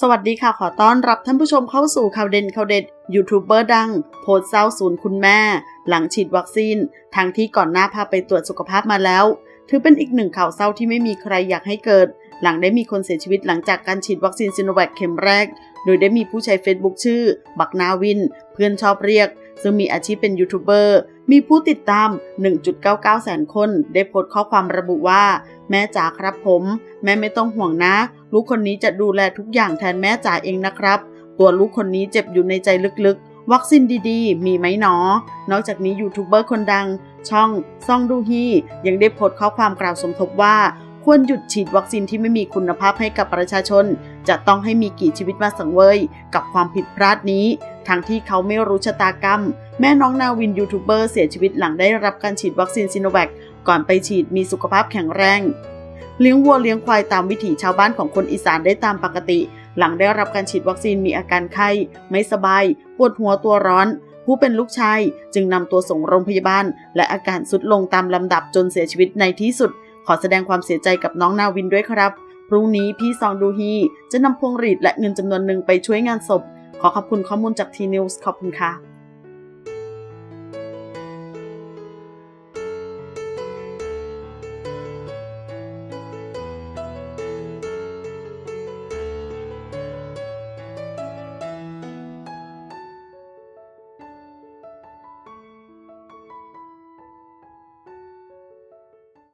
สวัสดีค่ะขอต้อนรับท่านผู้ชมเข้าสู่ข่าวเด่นข่าวเด็ดยูทูบเบอร์ดัง โพสเศร้าศูนย์คุณแม่ หลังฉีดวัคซีนทางที่ก่อนหน้าพาไปตรวจสุขภาพมาแล้ว ถือเป็นอีกหนึ่งข่าวเศร้าที่ไม่มีใครอยากให้เกิด หลังได้มีคนเสียชีวิตหลังจากการฉีดวัคซีนซิโนแวคเข็มแรก โดยได้มีผู้ใช้เฟซบุ๊กชื่อ บักนาวิน เพื่อนชอบเรียก ซึ่งมีอาชีพเป็นยูทูบเบอร์ มีผู้ติดตาม 1.99 แสนคน ได้โพสต์ข้อความระบุว่า แม่จ๋าครับผม แม่ไม่ต้องห่วงนะ ลูกคนนี้จะดูแลทุกอย่างแทนแม่จ๋าเองนะครับ ตัวลูกคนนี้เจ็บอยู่ในใจลึกๆ วัคซีนดีๆ มีไหมหนอ นอกจากนี้ยูทูบเบอร์คนดัง ช่องซองดูฮียังได้โพสต์ข้อความกล่าวสมทบว่า ควรหยุดฉีดวัคซีนที่ไม่มีคุณภาพให้กับประชาชน จะต้องให้มีกี่ชีวิตมาสังเวย กับความผิดพลาดนี้ ทั้งที่เขาไม่รู้ชะตากรรม แม่น้องนาวินยูทูบเบอร์เสียชีวิตหลังได้รับการฉีดวัคซีนซิโนแวคก่อนไปฉีดมีสุขภาพแข็งแรงเลี้ยงวัวเลี้ยงควายตามวิถีชาวบ้านของคนอีสานได้ตามปกติ หลังได้รับการฉีดวัคซีนมีอาการไข้ ไม่สบาย ปวดหัวตัวร้อน ผู้เป็นลูกชาย จึงนำตัวส่งโรงพยาบาล และอาการสุดลงตามลำดับจนเสียชีวิตในที่สุด ขอแสดงความเสียใจกับน้องนาวินด้วยครับ พรุ่งนี้พี่ซองดูฮีจะนำพวงหรีดและเงินจำนวนหนึ่งไปช่วยงานศพ ขอขอบคุณข้อมูลจากทีนิวส์ขอบคุณค่ะ